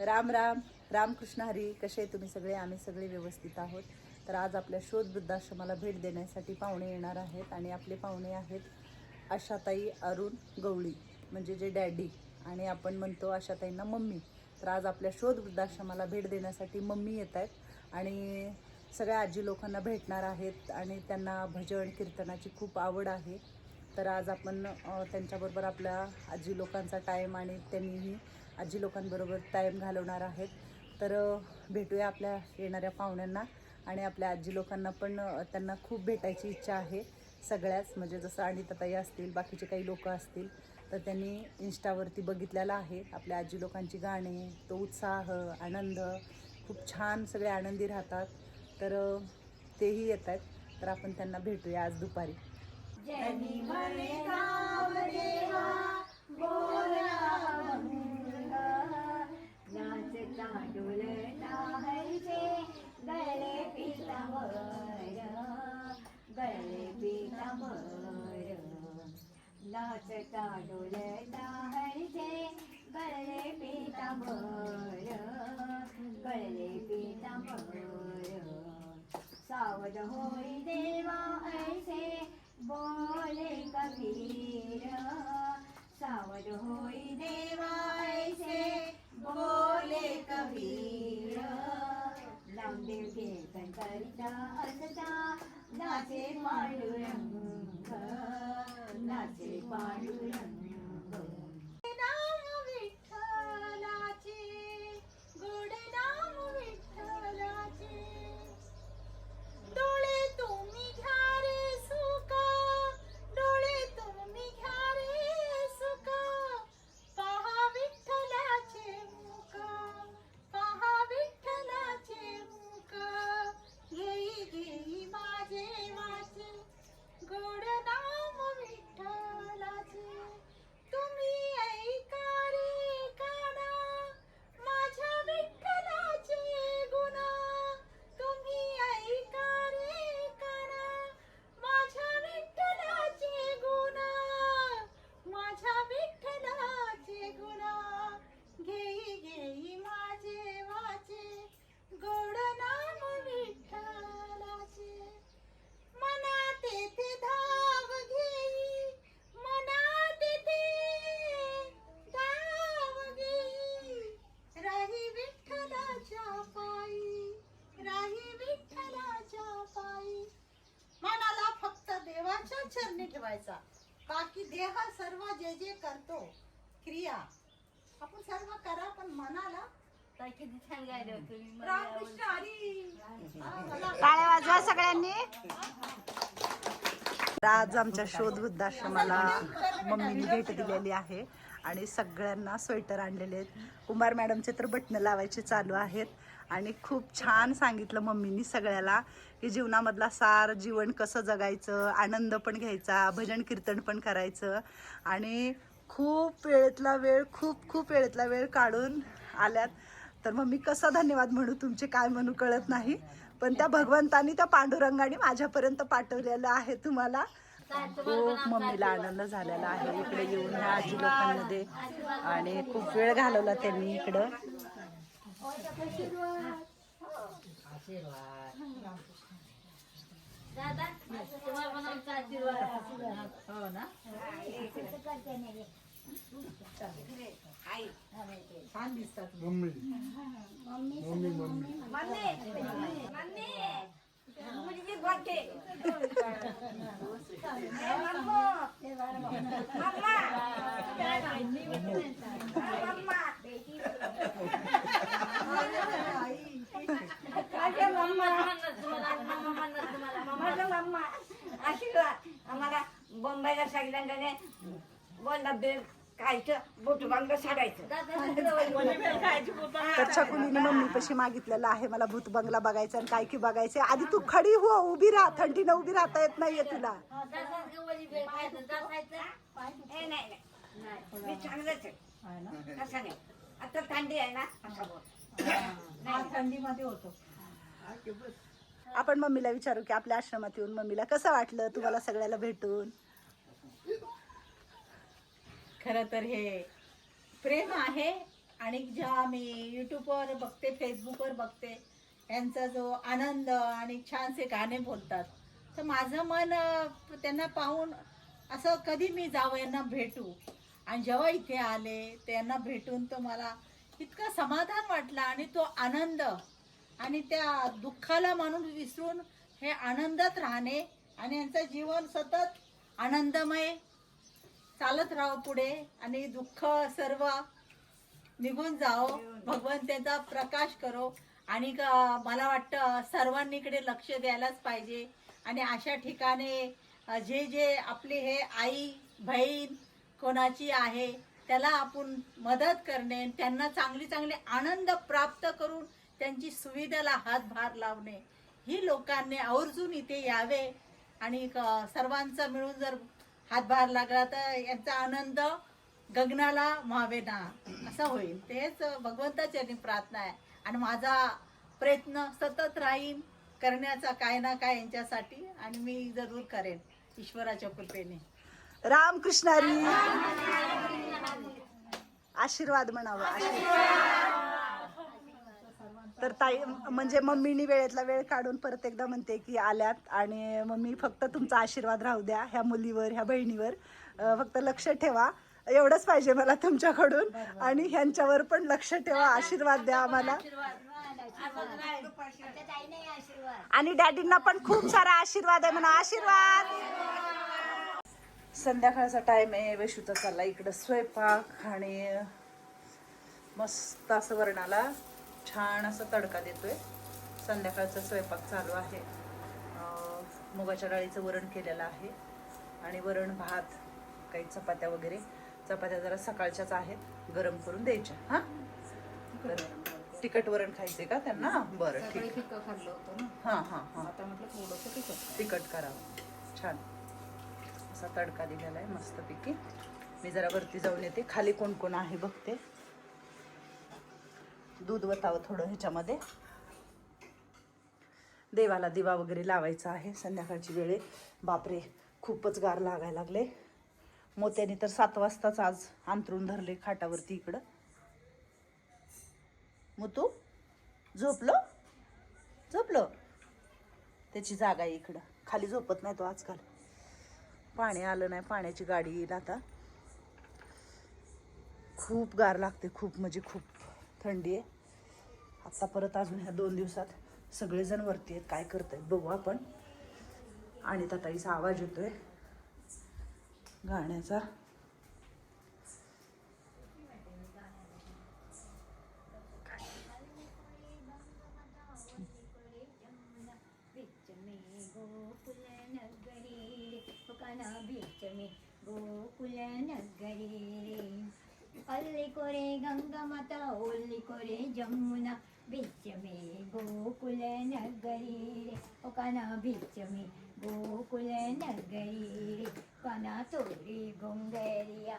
राम राम रामकृष्ण हरी कसे आहे तुम्ही सगळे? आम्ही सगळे व्यवस्थित आहोत. तर आज आपल्या शोध वृद्धाश्रमाला भेट देण्यासाठी पाहुणे येणार आहेत आणि आपले पाहुणे आहेत आशाताई अरुण गवळी म्हणजे जे डॅडी आणि आपण म्हणतो आशाताईंना मम्मी. तर आज आपल्या शोध वृद्धाश्रमाला भेट देण्यासाठी मम्मी येत आहेत आणि सगळ्या आजी लोकांना भेटणार आहेत आणि त्यांना भजन कीर्तनाची खूप आवड आहे. तर आज आपण त्यांच्याबरोबर आपल्या आजी लोकांचा टाईम आणि त्यांनीही आजी लोकांबरोबर टाईम घालवणार आहेत. तर भेटूया आपल्या येणाऱ्या पाहुण्यांना आणि आपल्या आजी लोकांना पण त्यांना खूप भेटायची इच्छा आहे सगळ्याच. म्हणजे जसं अनिताताई असतील बाकीचे काही लोक असतील तर त्यांनी इन्स्टावरती बघितलेलं आहे. आपल्या आजी लोकांची गाणे तो उत्साह आनंद खूप छान सगळे आनंदी राहतात. तर तेही येत आहेत. तर आपण त्यांना भेटूया आज दुपारी. नाचता नाचता डोलता हरिचे गळे पितांबर गळे पितांबर सावध होई देवा ऐसे बोले कबीर सावध होई देवा ऐसे बोले कबीर नामदेव कीर्तन करिता असता नाचे पांडुरंग 啊 don't. ठेवायचा. बाकी देह सर्व जे जे करतो क्रिया आपण सर्व करा पण मनाला रामकृष्ण हरी. मला- टाळ्या वाजवा सगळ्यांनी आज आमच्या शोध वृद्धाश्रमाला मम्मीने भेट दिलेली आहे. आणि सगळ्यांना स्वेटर आणलेले आहेत. कुमार मॅडमचे तर बटणं लावायचे चालू आहेत. आणि खूप छान सांगितलं मम्मीनी सगळ्याला की जीवनामधला सार जीवन कसं जगायचं आनंद पण घ्यायचा भजन कीर्तन पण करायचं. आणि खूप वेळेतला वेळ खूप खूप वेळेतला वेळ काढून आल्यात. तर मग मी कसं धन्यवाद म्हणू? तुमचे काय म्हणू कळत नाही. पण त्या भगवंतानी त्या पांडुरंगाने माझ्यापर्यंत पाठवलेलं आहे तुम्हाला. खूप मम्मीला आनंद झालेला आहे. इकडे येऊन ह्या आजी लोकांमध्ये. आणि खूप वेळ घालवला त्यांनी इकडं. हो ना छान दिसतात मम्मी मम्मी. मम्मी. आम्हाला बॉम्बेला सांगितल्याने बोलला बेल कायचं साडायचं. तर छकुलीने मम्मी पशी मागितलेलं आहे. मला भूत बंगला बघायचा आणि काय की बघायचं आधी तू खडी हो उभी राहा. थंडीनं उभी राहता येत नाहीये तुला. ए, नाही नाही. मी चांगलंच आहे. असं नाही. आता थंडी आहे ना असं बोल. थंडीमध्ये होतो. आपण मम्मीला विचारू की आपल्या आश्रमात येऊन मम्मीला कसं वाटलं तुम्हाला सगळ्याला भेटून? खर तर हे प्रेम आहे आणि ज्या मी यूट्यूबवर बघते फेसबुकवर बघते यांचा जो आनंद आणि छानसे गाणे बोलतात. तर माझं मन त्यांना पाहून असं कधी मी जावं यांना भेटू. आणि जेव्हा इथे आले त्यांना भेटून तो मला इतकं समाधान वाटलं आणि तो आनंद आणि त्या दुःखाला माणूस विसरून हे आनंदात राहणे आणि यांचं जीवन सतत आनंदमय चालत राहो पुढे आणि दुःख सर्व निघून जाओ. भगवान प्रकाश करो. आणि मला वाटतं सर्वांनी इकडे लक्ष द्यायलाच पाहिजे. आणि अशा ठिकाणी जे जे आपले हे आई बहीण कोणाची आहे त्याला आपण मदत करणे त्यांना चांगली चांगली आनंद प्राप्त करून त्यांची सुविधेला हातभार लावणे. ही लोकांनी आवर्जून इथे यावे. आणि क- सर्वांचा मिळून जर हातभार लागला तर यांचा आनंद गगनाला व्हावे ना. असं होईल. तेच भगवंताची प्रार्थना आहे. आणि माझा प्रयत्न सतत राहीन करण्याचा काय ना काय यांच्यासाठी आणि मी जरूर करेन ईश्वराच्या कृपेने. रामकृष्णारी आशीर्वाद म्हणावा. आशीर्वाद. तर ताई म्हणजे मम्मीनी वेळेतला वेळ काढून परत एकदा म्हणते की आल्यात आणि मम्मी फक्त तुमचा आशीर्वाद राहू द्या ह्या मुलीवर ह्या बहिणीवर. फक्त लक्ष ठेवा. एवढंच पाहिजे मला तुमच्याकडून. आणि ह्यांच्यावर पण लक्ष ठेवा आशीर्वाद द्या आम्हाला. आणि डॅडींना पण खूप सारा आशीर्वाद आहे म्हणा. आशीर्वाद! संध्याकाळचा टाइम आहे वैशूचा चालला इकडं स्वयंपाक आणि मस्त असं वरणाला छान असा तडका देतोय. संध्याकाळचा स्वयंपाक चालू आहे. मुगाच्या डाळीचं वरण केलेलं आहे. आणि वरण भात काही चपात्या वगैरे. चपात्या जरा सकाळच्याच आहेत. गरम करून द्यायच्या. हां? तिखट वरण खायचे का त्यांना? बरं ठीक फिक्क खाल्लं होतं ना? हां हां हां. आता म्हटलं थोडंसं तिखट तिखट करावं. छान. असा तडका दिलेला आहे मस्तपैकी. मी जरा वरती जाऊन येते. खाली कोण कोण आहे बघते. दूध वतावं थोडं ह्याच्यामध्ये. देवाला दिवा वगैरे लावायचा आहे. संध्याकाळची वेळे. बापरे खूपच गार लागायला लागले. मोत्याने तर सात वाजताच आज अंतरून धरले खाटावरती इकडं. मोतू झोपलो? झोपलो? त्याची जागा आहे इकडं. खाली झोपत नाही तो आजकाल. पाणी आलं नाही. पाण्याची गाडी येईल आता. खूप गार लागते. खूप म्हणजे खूप. थंडी आहे. आत्ता परत अजून ह्या दोन दिवसात सगळेजण वरती आहेत. काय करतायत बघू आपण. आणि ताईचा आवाज येतोय. गाण्याचा. बीच गोकुल नगरी. काना बीच में गोकुल नगरी अल्ली कोरे गंगा माता ओल्ली कोरे जमुना बीच में गोकुल नगरी ओ काना बीच में गोकुल नगरी काना तोरी गोंगरिया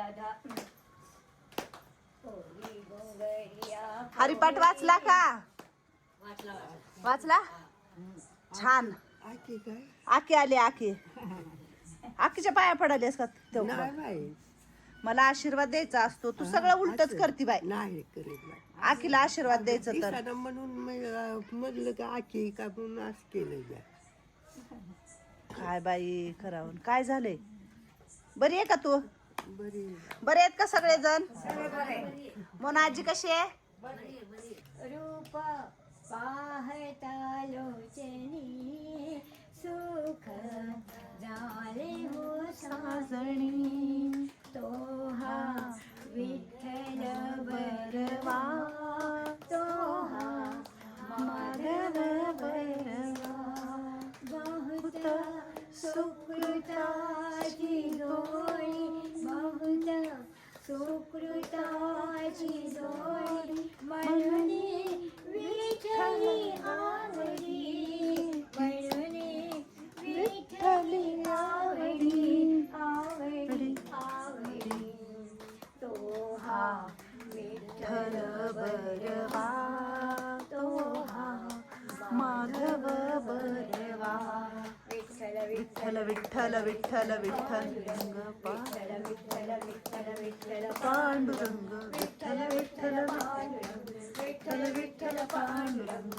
राधा. हरिपाठ वाचला का? वाचला छान. आके आले आके आकीच्या पाया पडालेस का तेवढं? मला आशीर्वाद द्यायचा असतो. तू सगळं उलटच करती बाय नाही करीत बाई. आकीला आशीर्वाद द्यायचं तर. म्हणून मी, अं, म्हणलं का आखी का म्हणून असं केलं. काय बाई खरावून काय झालंय? बरी आहे का तू? बरी आहेत का सगळेजण? मोनाजी कशी आहे? रूप पाहता विठ्ठल बरवा तोहा माधव बरवा विठ्ठल विठ्ठल विठ्ठल विठ्ठल विठ्ठल विठ्ठल विठ्ठल विठ्ठल विठ्ठल पांडुरंग विठ्ठल विठ्ठल विठ्ठल विठ्ठल पांडुरंग